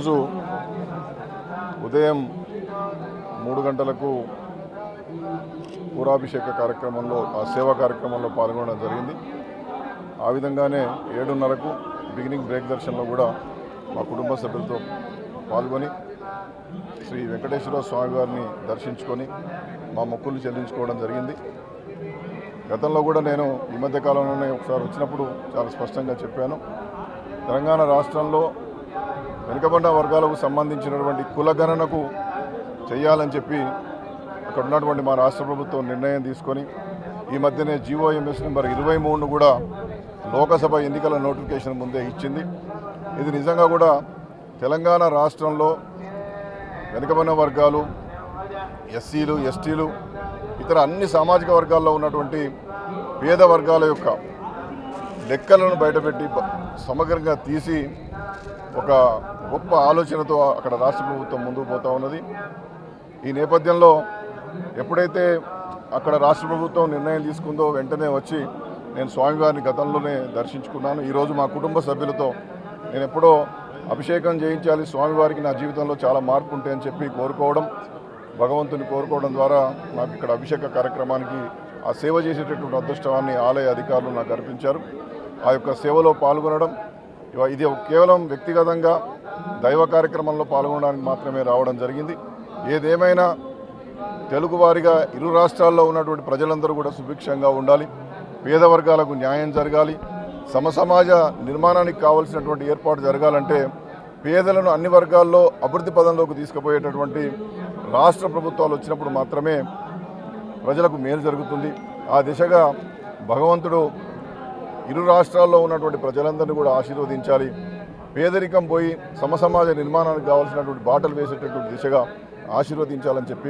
ఈరోజు ఉదయం మూడు గంటలకు పూరాభిషేక కార్యక్రమంలో ఆ సేవా కార్యక్రమంలో పాల్గొనడం జరిగింది. ఆ విధంగానే ఏడున్నరకు బిగినింగ్ బ్రేక్ దర్శనంలో కూడా మా కుటుంబ సభ్యులతో పాల్గొని శ్రీ వెంకటేశ్వర స్వామి వారిని దర్శించుకొని మా మొక్కులు చెల్లించుకోవడం జరిగింది. గతంలో కూడా నేను ఈ మధ్య కాలంలోనే ఒకసారి వచ్చినప్పుడు చాలా స్పష్టంగా చెప్పాను. తెలంగాణ రాష్ట్రంలో వెనుకబడిన వర్గాలకు సంబంధించినటువంటి కులగణనకు చేయాలని చెప్పి అక్కడ ఉన్నటువంటి మా రాష్ట్ర ప్రభుత్వం నిర్ణయం తీసుకొని ఈ మధ్యనే జీఓఎంఎస్ నెంబర్ ఇరవై మూడును కూడా లోకసభ ఎన్నికల నోటిఫికేషన్ ముందే ఇచ్చింది. ఇది నిజంగా కూడా తెలంగాణ రాష్ట్రంలో వెనుకబడిన వర్గాలు ఎస్సీలు ఎస్టీలు ఇతర అన్ని సామాజిక వర్గాల్లో ఉన్నటువంటి పేద వర్గాల యొక్క లెక్కలను బయటపెట్టి సమగ్రంగా తీసి ఒక గొప్ప ఆలోచనతో అక్కడ రాష్ట్ర ప్రభుత్వం ముందుకు పోతా ఉన్నది. ఈ నేపథ్యంలో ఎప్పుడైతే అక్కడ రాష్ట్ర ప్రభుత్వం నిర్ణయం తీసుకుందో వెంటనే వచ్చి నేను స్వామివారిని గతంలోనే దర్శించుకున్నాను. ఈరోజు మా కుటుంబ సభ్యులతో నేను ఎప్పుడో అభిషేకం చేయించాలి స్వామివారికి నా జీవితంలో చాలా మార్పు అని చెప్పి కోరుకోవడం భగవంతుని కోరుకోవడం ద్వారా నాకు ఇక్కడ అభిషేక కార్యక్రమానికి ఆ సేవ చేసేటటువంటి అదృష్టాన్ని ఆలయ అధికారులు నాకు అర్పించారు. ఆ యొక్క సేవలో పాల్గొనడం ఇది కేవలం వ్యక్తిగతంగా దైవ కార్యక్రమంలో పాల్గొనడానికి మాత్రమే రావడం జరిగింది. ఏదేమైనా తెలుగువారిగా ఇరు రాష్ట్రాల్లో ఉన్నటువంటి ప్రజలందరూ కూడా సుభిక్షంగా ఉండాలి. పేద వర్గాలకు న్యాయం జరగాలి. సమసమాజ నిర్మాణానికి కావలసినటువంటి ఏర్పాటు జరగాలంటే పేదలను అన్ని వర్గాల్లో అభివృద్ధి పదంలోకి తీసుకుపోయేటటువంటి రాష్ట్ర ప్రభుత్వాలు వచ్చినప్పుడు మాత్రమే ప్రజలకు మేలు జరుగుతుంది. ఆ దిశగా భగవంతుడు ఇరు రాష్ట్రాల్లో ఉన్నటువంటి ప్రజలందరినీ కూడా ఆశీర్వదించాలి. పేదరికం పోయి సమసమాజ నిర్మాణానికి కావాల్సినటువంటి బాటలు వేసేటటువంటి దిశగా ఆశీర్వదించాలని చెప్పి